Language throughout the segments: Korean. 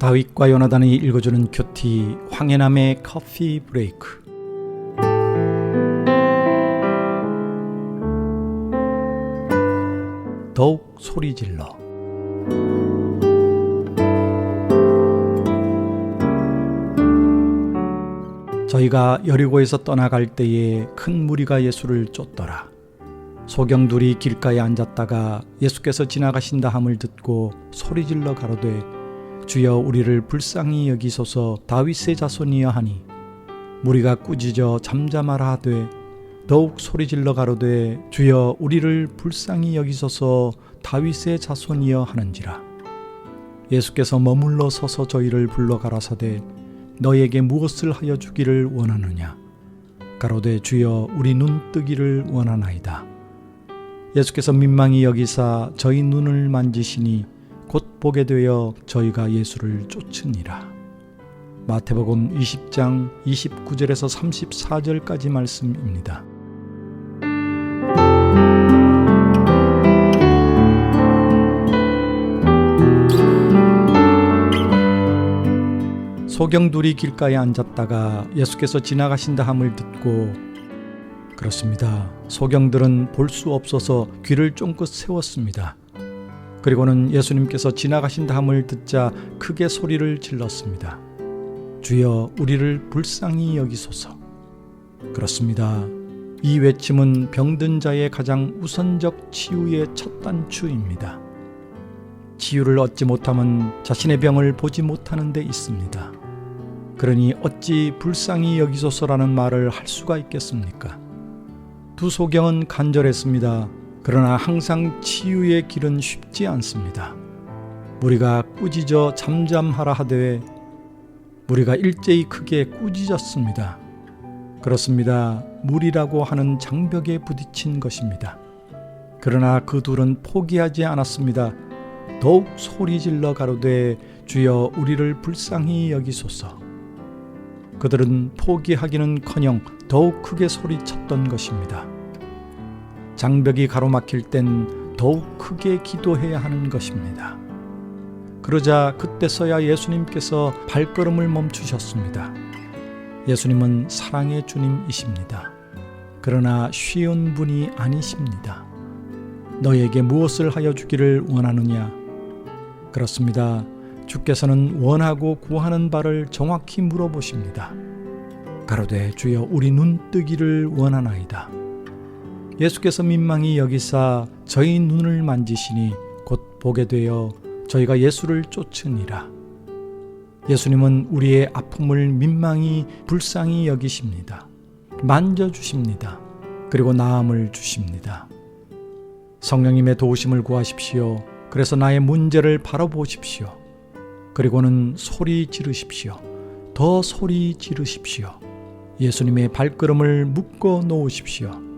다윗과 요나단이 읽어주는 큐티 황해남의 커피 브레이크 더욱 소리 질러 저희가 여리고에서 떠나갈 때에 큰 무리가 예수를 쫓더라. 소경들이 길가에 앉았다가 예수께서 지나가신다 함을 듣고 소리질러 가로되 주여 우리를 불쌍히 여기소서 다윗의 자손이여 하니 무리가 꾸짖어 잠잠하라 하되 더욱 소리질러 가로되 주여 우리를 불쌍히 여기소서 다윗의 자손이여 하는지라. 예수께서 머물러 서서 저희를 불러 가라사대 너에게 무엇을 하여 주기를 원하느냐? 가로되 주여 우리 눈 뜨기를 원하나이다. 예수께서 민망히 여기사 저희 눈을 만지시니 곧 보게 되어 저희가 예수를 쫓으니라. 마태복음 20장 29절에서 34절까지 말씀입니다. 소경들이 길가에 앉았다가 예수께서 지나가신다 함을 듣고 그렇습니다. 소경들은 볼 수 없어서 귀를 쫑긋 세웠습니다. 그리고는 예수님께서 지나가신다 함을 듣자 크게 소리를 질렀습니다. 주여 우리를 불쌍히 여기소서. 그렇습니다. 이 외침은 병든 자의 가장 우선적 치유의 첫 단추입니다. 치유를 얻지 못하면 자신의 병을 보지 못하는 데 있습니다. 그러니 어찌 불쌍히 여기소서라는 말을 할 수가 있겠습니까? 두 소경은 간절했습니다. 그러나 항상 치유의 길은 쉽지 않습니다. 우리가 꾸짖어 잠잠하라 하되 우리가 일제히 크게 꾸짖었습니다. 그렇습니다. 물이라고 하는 장벽에 부딪힌 것입니다. 그러나 그 둘은 포기하지 않았습니다. 더욱 소리질러 가로되 주여 우리를 불쌍히 여기소서. 그들은 포기하기는커녕 더욱 크게 소리쳤던 것입니다. 장벽이 가로막힐 땐 더욱 크게 기도해야 하는 것입니다. 그러자 그때서야 예수님께서 발걸음을 멈추셨습니다. 예수님은 사랑의 주님이십니다. 그러나 쉬운 분이 아니십니다. 너에게 무엇을 하여 주기를 원하느냐? 그렇습니다. 주께서는 원하고 구하는 바를 정확히 물어보십니다. 가로되 주여 우리 눈 뜨기를 원하나이다. 예수께서 민망히 여기사 저희 눈을 만지시니 곧 보게 되어 저희가 예수를 쫓으니라. 예수님은 우리의 아픔을 민망히 불쌍히 여기십니다. 만져주십니다. 그리고 나음을 주십니다. 성령님의 도우심을 구하십시오. 그래서 나의 문제를 바라보십시오. 그리고는 소리 지르십시오. 더 소리 지르십시오. 예수님의 발걸음을 묶어 놓으십시오.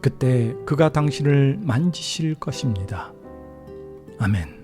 그때 그가 당신을 만지실 것입니다. 아멘.